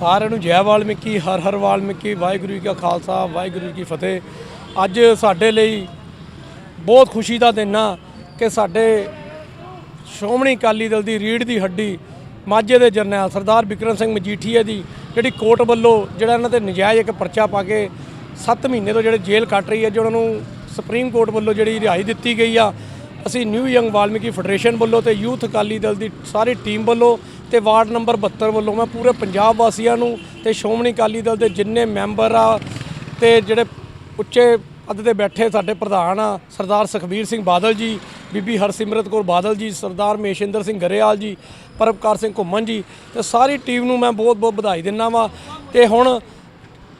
ਸਾਰਿਆਂ ਨੂੰ ਜੈ ਵਾਲਮੀਕੀ, ਹਰ ਹਰ ਵਾਲਮੀਕੀ, ਵਾਹਿਗੁਰੂ ਜੀ ਕਾ ਖਾਲਸਾ, ਵਾਹਿਗੁਰੂ ਜੀ ਕੀ ਫਤਿਹ। ਅੱਜ ਸਾਡੇ ਲਈ ਬਹੁਤ ਖੁਸ਼ੀ ਦਾ ਦਿਨ ਆ ਕਿ ਸਾਡੇ ਸ਼੍ਰੋਮਣੀ ਅਕਾਲੀ ਦਲ ਦੀ ਰੀੜ ਦੀ ਹੱਡੀ ਮਾਝੇ ਦੇ ਜਰਨੈਲ ਸਰਦਾਰ ਬਿਕਰਮ ਸਿੰਘ ਮਜੀਠੀਆ ਦੀ, ਜਿਹੜੀ ਕੋਰਟ ਵੱਲੋਂ ਜਿਹੜਾ ਇਹਨਾਂ ਤੇ ਨਜਾਇਜ਼ ਇੱਕ ਪਰਚਾ ਪਾ ਕੇ 7 ਮਹੀਨੇ ਤੋਂ ਜਿਹੜੇ ਜੇਲ੍ਹ ਕੱਟ ਰਹੀ ਹੈ, ਜੋ ਉਹਨਾਂ ਨੂੰ ਸੁਪਰੀਮ ਕੋਰਟ ਵੱਲੋਂ ਜਿਹੜੀ ਰਿਹਾਈ ਦਿੱਤੀ ਗਈ ਆ, ਅਸੀਂ ਨਿਊ ਯੰਗ ਵਾਲਮੀਕੀ ਫੈਡਰੇਸ਼ਨ ਵੱਲੋਂ ਤੇ ਯੂਥ ਅਕਾਲੀ ਦਲ ਦੀ ਸਾਰੀ ਟੀਮ ਵੱਲੋਂ ਤੇ ਵਾਰਡ ਨੰਬਰ 72 ਵੱਲੋਂ ਮੈਂ ਪੂਰੇ ਪੰਜਾਬ ਵਾਸੀਆਂ ਨੂੰ ਤੇ ਸ਼੍ਰੋਮਣੀ ਅਕਾਲੀ ਦਲ ਦੇ ਜਿੰਨੇ ਮੈਂਬਰ ਆ ਤੇ ਜਿਹੜੇ ਉੱਚੇ ਪਦ ਤੇ ਬੈਠੇ ਸਾਡੇ ਪ੍ਰਧਾਨ ਆ, ਸਰਦਾਰ ਸੁਖਬੀਰ ਸਿੰਘ ਬਾਦਲ ਜੀ, ਬੀਬੀ ਹਰਸਿਮਰਤ ਕੌਰ ਬਾਦਲ ਜੀ, ਸਰਦਾਰ ਮੇਸ਼ਿੰਦਰ ਸਿੰਘ ਗਰੇਵਾਲ ਜੀ, ਪਰਮਕਾਰ ਸਿੰਘ ਘੁੰਮਣ ਜੀ, ਤੇ ਸਾਰੀ ਟੀਮ ਨੂੰ ਮੈਂ ਬਹੁਤ ਬਹੁਤ ਵਧਾਈ ਦਿੰਦਾ ਵਾਂ। ਤੇ ਹੁਣ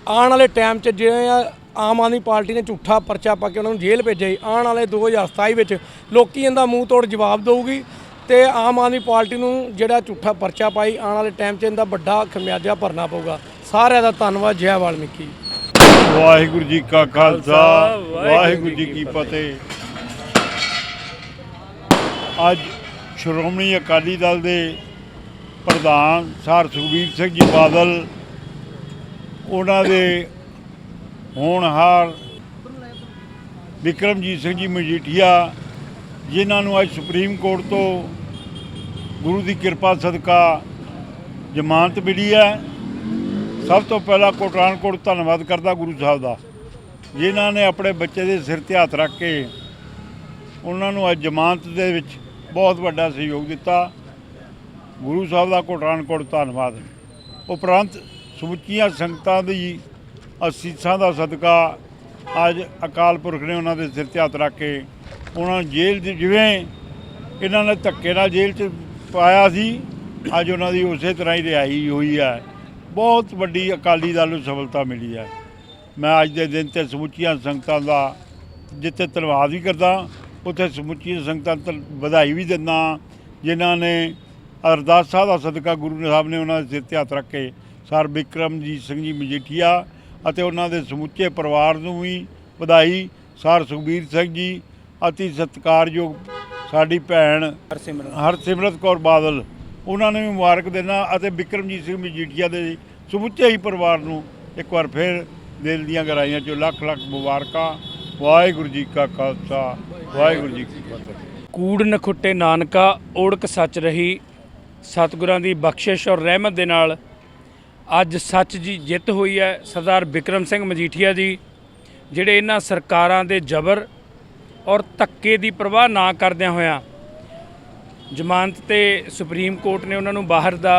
ਆਉਣ ਵਾਲੇ ਟਾਈਮ 'ਚ ਜਿਵੇਂ ਆ ਆਮ ਆਦਮੀ ਪਾਰਟੀ ਨੇ ਝੂਠਾ ਪਰਚਾ ਪਾ ਕੇ ਉਹਨਾਂ ਨੂੰ ਜੇਲ੍ਹ ਭੇਜਿਆ ਸੀ ਆਉਣ ਵਾਲੇ 2027 ਵਿੱਚ ਲੋਕੀ ਇਹਦਾ ਮੂੰਹ ਤੋੜ ਜਵਾਬ ਦੇਊਗੀ। ਤੇ ਆਮ ਆਦਮੀ ਪਾਰਟੀ ਨੂੰ ਜਿਹੜਾ ਝੂਠਾ ਪਰਚਾ ਪਾਈ ਆਉਣ ਵਾਲੇ ਟਾਈਮ 'ਚ ਇਹਦਾ ਵੱਡਾ ਖਮਿਆਜਾ ਭਰਨਾ ਪਊਗਾ। ਸਾਰਿਆਂ ਦਾ ਧੰਨਵਾਦ ਜੈ ਵਾਲਮੀਕੀ। ਵਾਹਿਗੁਰੂ ਜੀ ਕਾ ਖਾਲਸਾ ਵਾਹਿਗੁਰੂ ਜੀ ਕੀ ਫਤਿਹ। ਅੱਜ ਸ਼੍ਰੋਮਣੀ ਅਕਾਲੀ ਦਲ ਦੇ ਪ੍ਰਧਾਨ ਸਰ ਸੁਖਬੀਰ ਸਿੰਘ ਜੀ ਬਾਦਲ ਉਹਨਾਂ ਦੇ ਹੋਣਹਾਰ ਵਿਕਰਮਜੀਤ ਸਿੰਘ ਜੀ ਮਜੀਠੀਆ ਜਿਨ੍ਹਾਂ ਨੂੰ ਅੱਜ ਸੁਪਰੀਮ ਕੋਰਟ ਤੋਂ ਗੁਰੂ ਦੀ ਕਿਰਪਾ, ਸਦਕਾ ਜ਼ਮਾਨਤ ਮਿਲੀ ਹੈ। ਸਭ ਤੋਂ ਪਹਿਲਾਂ ਕੋਟਾਨਕੋਟ ਧੰਨਵਾਦ ਕਰਦਾ ਗੁਰੂ ਸਾਹਿਬ ਦਾ, ਜਿਨ੍ਹਾਂ ਨੇ ਆਪਣੇ ਬੱਚੇ ਦੇ ਸਿਰ ਤੇ ਹੱਥ ਰੱਖ ਕੇ ਉਹਨਾਂ ਨੂੰ ਅੱਜ ਜ਼ਮਾਨਤ ਦੇ ਵਿੱਚ ਬਹੁਤ ਵੱਡਾ ਸਹਿਯੋਗ ਦਿੱਤਾ। ਗੁਰੂ ਸਾਹਿਬ ਦਾ ਕੋਟਰਾਨਕੋਟ ਧੰਨਵਾਦ। ਉਪਰੰਤ ਸਮੁੱਚੀਆਂ ਸੰਗਤਾਂ ਦੀ ਅਸੀਸਾਂ ਦਾ ਸਦਕਾ ਅੱਜ ਅਕਾਲ ਪੁਰਖ ਨੇ ਉਹਨਾਂ ਦੇ ਸਿਰ ਤੇ ਹੱਥ ਰੱਖ ਕੇ ਉਹਨਾਂ ਨੂੰ ਜੇਲ੍ਹ 'ਚ, ਜਿਵੇਂ ਇਹਨਾਂ ਨੇ ਧੱਕੇ ਨਾਲ ਜੇਲ੍ਹ 'ਚ ਪਾਇਆ ਸੀ। ਅੱਜ ਉਹਨਾਂ ਦੀ ਉਸੇ ਤਰ੍ਹਾਂ ਹੀ ਰਿਹਾਈ ਹੋਈ ਹੈ ਬਹੁਤ ਵੱਡੀ ਅਕਾਲੀ ਦਲ ਨੂੰ ਸਫਲਤਾ ਮਿਲੀ ਹੈ ਮੈਂ ਅੱਜ ਦੇ ਦਿਨ ਤੇ ਸਮੁੱਚੀਆਂ ਸੰਗਤਾਂ ਦਾ ਜਿੱਥੇ ਧੰਨਵਾਦ ਵੀ ਕਰਦਾ, ਉੱਥੇ ਸਮੁੱਚੀਆਂ ਸੰਗਤਾਂ ਨੂੰ ਵਧਾਈ ਵੀ ਦਿੰਦਾ ਜਿਨ੍ਹਾਂ ਨੇ ਅਰਦਾਸਾਂ ਦਾ ਸਦਕਾ ਗੁਰੂ ਸਾਹਿਬ ਨੇ ਉਹਨਾਂ ਦੇ ਸਿਰ ਤੇ ਹੱਥ ਰੱਖ ਕੇ ਸਰ ਬਿਕਰਮਜੀਤ ਸਿੰਘ ਜੀ ਮਜੀਠੀਆ ਅਤੇ ਉਹਨਾਂ ਦੇ ਸਮੁੱਚੇ ਪਰਿਵਾਰ ਨੂੰ ਵੀ ਵਧਾਈ। ਸਰ ਸੁਖਬੀਰ ਸਿੰਘ ਜੀ, ਅਤੀ ਸਤਿਕਾਰਯੋਗ ਸਾਡੀ ਭੈਣ ਹਰਸਿਮਰਨ ਹਰਸਿਮਰਤ ਕੌਰ ਬਾਦਲ ਉਹਨਾਂ ਨੂੰ ਵੀ ਮੁਬਾਰਕ ਦੇਣਾ ਅਤੇ ਬਿਕਰਮਜੀਤ ਸਿੰਘ ਮਜੀਠੀਆ ਦੇ ਸਮੁੱਚੇ ਹੀ ਪਰਿਵਾਰ ਨੂੰ ਇੱਕ ਵਾਰ ਫਿਰ ਦਿਲ ਦੀਆਂ ਗਹਿਰਾਈਆਂ ਚੋਂ ਲੱਖ ਲੱਖ ਮੁਬਾਰਕਾਂ। ਵਾਹਿਗੁਰੂ ਜੀ ਕਾ ਖਾਲਸਾ ਵਾਹਿਗੁਰੂ ਜੀ ਕੀ ਫਤਿਹ। ਕੂੜ ਨਖੁੱਟੇ ਨਾਨਕਾ ਓੜਕ ਸੱਚ ਰਹੀ ਸਤਿਗੁਰਾਂ ਦੀ ਬਖਸ਼ਿਸ਼ ਔਰ ਰਹਿਮਤ ਦੇ ਨਾਲ ਅੱਜ ਸੱਚ ਦੀ ਜਿੱਤ ਹੋਈ ਹੈ ਸਰਦਾਰ ਬਿਕਰਮ ਸਿੰਘ ਮਜੀਠੀਆ ਜੀ ਜਿਹੜੇ ਇਹਨਾਂ ਸਰਕਾਰਾਂ ਦੇ ਜ਼ਬਰ ਔਰ ਧੱਕੇ ਦੀ ਪਰਵਾਹ ਨਾ ਕਰਦਿਆਂ ਹੋਇਆਂ ਜ਼ਮਾਨਤ ਤੇ ਸੁਪਰੀਮ ਕੋਰਟ ਨੇ ਉਹਨਾਂ ਨੂੰ ਬਾਹਰ ਦਾ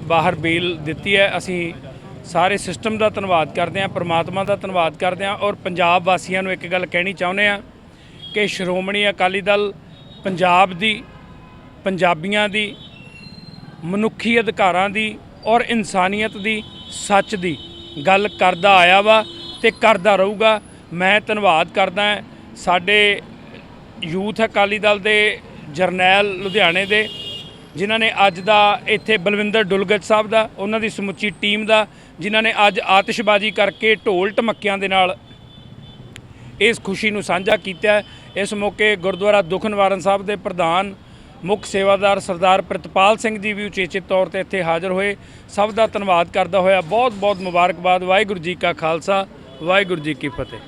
ਬਾਹਰ ਬੇਲ ਦਿੱਤੀ ਹੈ। ਅਸੀਂ ਸਾਰੇ ਸਿਸਟਮ ਦਾ ਧੰਨਵਾਦ ਕਰਦੇ ਹਾਂ, ਪ੍ਰਮਾਤਮਾ ਦਾ ਧੰਨਵਾਦ ਕਰਦੇ ਹਾਂ ਔਰ ਪੰਜਾਬ ਵਾਸੀਆਂ ਨੂੰ ਇੱਕ ਗੱਲ ਕਹਿਣੀ ਚਾਹੁੰਦੇ ਹਾਂ ਕਿ ਸ਼੍ਰੋਮਣੀ ਅਕਾਲੀ ਦਲ ਪੰਜਾਬ ਦੀ, ਪੰਜਾਬੀਆਂ ਦੀ, ਮਨੁੱਖੀ ਅਧਿਕਾਰਾਂ ਦੀ ਔਰ ਇਨਸਾਨੀਅਤ ਦੀ ਸੱਚ ਦੀ ਗੱਲ ਕਰਦਾ ਆਇਆ ਵਾ ਤੇ ਕਰਦਾ ਰਹੂਗਾ। ਮੈਂ ਧੰਨਵਾਦ ਕਰਦਾ ਹਾਂ ਸਾਡੇ ਯੂਥ ਅਕਾਲੀ ਦਲ ਦੇ ਜਰਨੈਲ ਲੁਧਿਆਣੇ ਦੇ, ਜਿਨ੍ਹਾਂ ਨੇ ਅੱਜ ਦਾ ਇੱਥੇ ਬਲਵਿੰਦਰ ਡੁਲਗਤ ਸਾਹਿਬ ਦਾ, ਉਹਨਾਂ ਦੀ ਸਮੁੱਚੀ ਟੀਮ ਦਾ, ਜਿਨ੍ਹਾਂ ਨੇ ਅੱਜ ਆਤਿਸ਼ਬਾਜ਼ੀ ਕਰਕੇ ਢੋਲ ਢਮੱਕਿਆਂ ਦੇ ਨਾਲ ਇਸ ਖੁਸ਼ੀ ਨੂੰ ਸਾਂਝਾ ਕੀਤਾ ਇਸ ਮੌਕੇ ਗੁਰਦੁਆਰਾ ਦੁੱਖ ਨਿਵਾਰਨ ਸਾਹਿਬ ਦੇ ਪ੍ਰਧਾਨ ਮੁੱਖ ਸੇਵਾਦਾਰ ਸਰਦਾਰ ਪ੍ਰਿਤਪਾਲ ਸਿੰਘ ਜੀ ਵੀ ਉਚੇਚੇ ਤੌਰ ਤੇ ਇੱਥੇ ਹਾਜ਼ਰ ਹੋਏ। ਸਭ ਦਾ ਧੰਨਵਾਦ ਕਰਦਾ ਹੋਇਆ। ਬਹੁਤ ਬਹੁਤ ਮੁਬਾਰਕਬਾਦ। ਵਾਹਿਗੁਰੂ ਜੀ ਕਾ ਖਾਲਸਾ, ਵਾਹਿਗੁਰੂ ਜੀ ਕੀ ਫਤਿਹ।